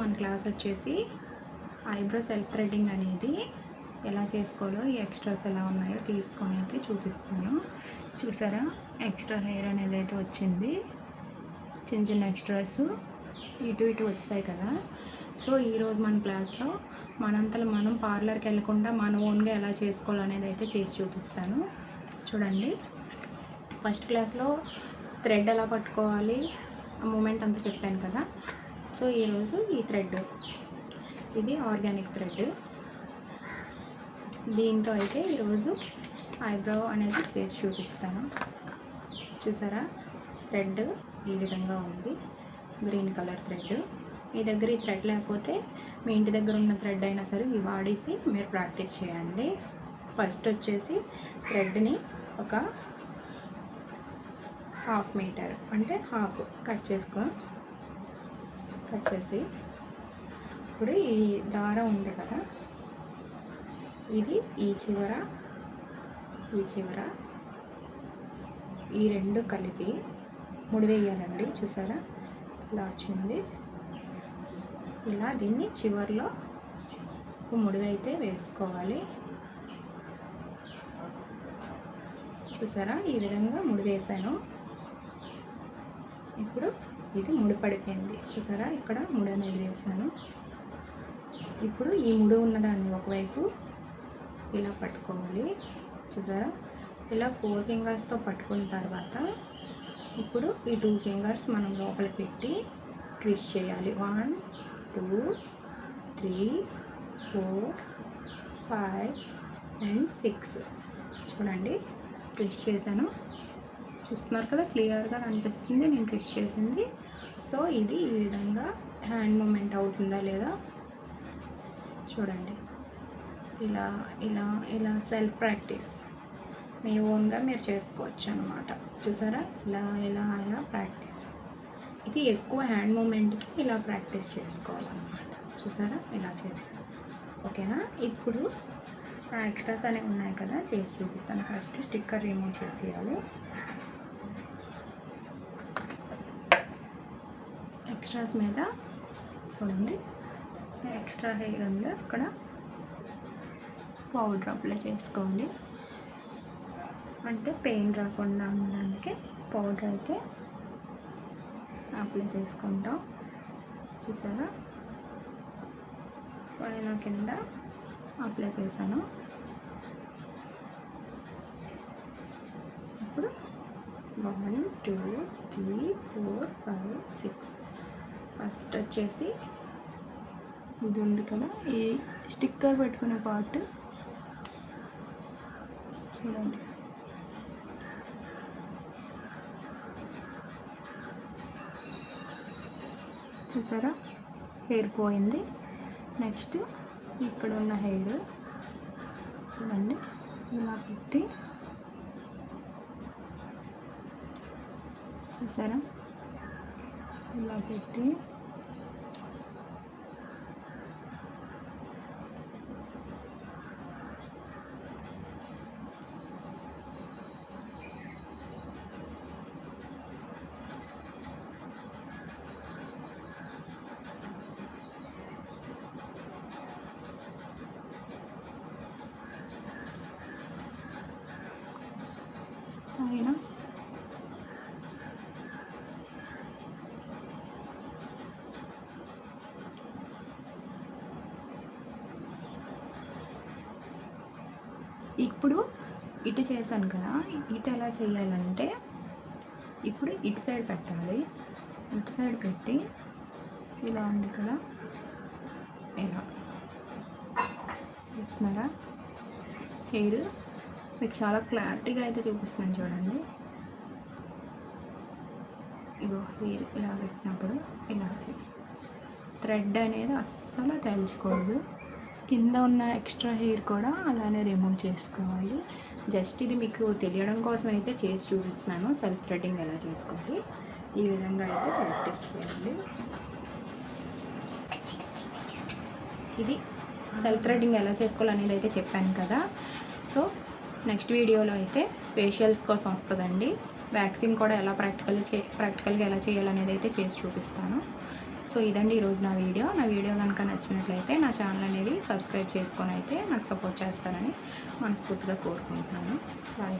మన క్లాస్ వచ్చేసి eyebrow self threading అనేది ఎలా చేసుకోవాలో ఈ ఎక్స్ట్రాస్ ఎలా ఉన్నాయో తీసుకొని అయితే చూపిస్తాను చూసారా? ఎక్స్ట్రా హెయిర్ అనేది అయితే వచ్చింది. చిన్న చిన్న ఎక్స్ట్రాస్ ఇటు ఇటు వస్తాయి కదా. సో ఈరోజు మన క్లాస్లో మనంతలో మనం పార్లర్కి వెళ్ళకుండా మన ఓన్గా ఎలా చేసుకోవాలనేది అయితే చేసి చూపిస్తాను. చూడండి. ఫస్ట్ క్లాస్లో థ్రెడ్ ఎలా పట్టుకోవాలి? ఆ మూమెంట్ అంతా చెప్పాను కదా. సో ఈరోజు ఈ థ్రెడ్. ఇది ఆర్గానిక్ థ్రెడ్. దీంతో అయితే ఈరోజు ఐబ్రో అనేది చేసి చూపిస్తాను. చూసారా? థ్రెడ్ ఈ విధంగా ఉంది. Green colour thread. మీ దగ్గర ఈ థ్రెడ్ లేకపోతే మీ ఇంటి దగ్గర ఉన్న థ్రెడ్ అయినా సరే ఇవి వాడేసి మీరు ప్రాక్టీస్ చేయండి. ఫస్ట్ వచ్చేసి థ్రెడ్ని ఒక హాఫ్ మీటర్ అంటే హాఫ్ కట్ చేసుకో. కట్ చేసి ఇప్పుడు ఈ దారం ఉంది కదా ఇది ఈ చివర ఈ చివర ఈ రెండు కలిపి ముడివేయాలండి చూసారా? ఇలా వచ్చింది. ఇలా దీన్ని చివర్లో ముడివైతే వేసుకోవాలి. చూసారా? ఈ విధంగా ముడి వేసాను. ఇప్పుడు ఇది ముడి పడిపోయింది. చూసారా? ఇక్కడ మూడు అనేది వేసాను ఇప్పుడు ఈ మూడు ఉన్నదాన్ని ఒకవైపు ఇలా పట్టుకోవాలి. చూసారా? ఇలా ఫోర్ ఫింగర్స్తో పట్టుకున్న తర్వాత ఇప్పుడు ఈ టూ ఫింగర్స్ మనం లోపల పెట్టి ట్విస్ట్ చేయాలి. One two three four five and six చూడండి. ట్విస్ట్ చేశాను. చూస్తున్నారు కదా క్లియర్గా కనిపిస్తుంది. నేను ట్విస్ట్ చేసింది. సో ఇది ఈ విధంగా హ్యాండ్ మూమెంట్ అవుతుందా లేదా? చూడండి. ఇలా ఇలా ఇలా సెల్ఫ్ ప్రాక్టీస్ మీ ఓన్గా మీరు చేసుకోవచ్చు అనమాట చూసారా? ఇలా ఇలా ఇలా ప్రాక్టీస్ ఇది ఎక్కువ హ్యాండ్ మూమెంట్కి ఇలా ప్రాక్టీస్ చేసుకోవాలన్నమాట. చూసారా? ఇలా చేస్తాం. ఓకేనా? ఇప్పుడు ఎక్స్ట్రాస్ అనేవి ఉన్నాయి కదా చేసి చూపిస్తాను. ఫస్ట్ స్టిక్కర్ రిమూవ్ చేసేయాలి. ఎక్స్ట్రాస్ మీద చూడండి. ఎక్స్ట్రా హెయిర్ ఉంది. అక్కడ పౌడర్ అప్లై చేసుకోండి అంటే పెయిన్ రాకుండా ఉండడానికి పౌడర్ అయితే అప్లై చేసుకుంటాం. చూసారా? పైన కింద అప్లై చేశాను. ఇప్పుడు one two three four five six. First వచ్చేసి ఇది ఉంది కదా. ఈ స్టిక్కర్ పెట్టుకునే పార్ట్. చూడండి. చూసారా? హెయిర్ పోయింది. నెక్స్ట్ ఇక్కడ ఉన్న హెయిర్. చూడండి. ఇలా పెట్టి. చూసారా? ఇలా పెట్టి పైన ఇప్పుడు ఇటు చేశాను కదా ఇటు ఎలా చేయాలంటే ఇప్పుడు ఇటు సైడ్ పెట్టాలి. ఇటు సైడ్ పెట్టి ఇలా ఉంది కదా ఇలా. చూస్తున్నారా? హెయిర్ మీకు చాలా క్లారిటీగా అయితే చూపిస్తున్నాను చూడండి. ఇగో హెయిర్ ఇలా పెట్టినప్పుడు ఇలా చేయి థ్రెడ్ అనేది అస్సలు తెలుసుకోదు కింద ఉన్న ఎక్స్ట్రా హెయిర్ కూడా అలానే రిమూవ్ చేసుకోవాలి. జస్ట్ ఇది మీకు తెలియడం కోసం అయితే చేసి చూపిస్తున్నాను. సెల్ఫ్ థ్రెడ్డింగ్ ఎలా చేసుకోవాలి. ఈ విధంగా అయితే ప్రాక్టీస్ చేయండి. ఇది సెల్ఫ్ థ్రెడ్డింగ్ ఎలా చేసుకోవాలనేది అయితే చెప్పాను కదా. సో నెక్స్ట్ వీడియోలో అయితే ఫేషియల్స్ కోసం వస్తుందండి. వ్యాక్సిన్ కూడా ఎలా ప్రాక్టికల్ చే ప్రాక్టికల్గా ఎలా చేయాలనేది అయితే చేసి చూపిస్తాను. సో ఇదండి ఈరోజు నా వీడియో. నా వీడియో కనుక నచ్చినట్లయితే నా ఛానల్ అనేది సబ్స్క్రైబ్ చేసుకొని అయితే నాకు సపోర్ట్ చేస్తారని మనస్ఫూర్తిగా కోరుకుంటున్నాను. బాయ్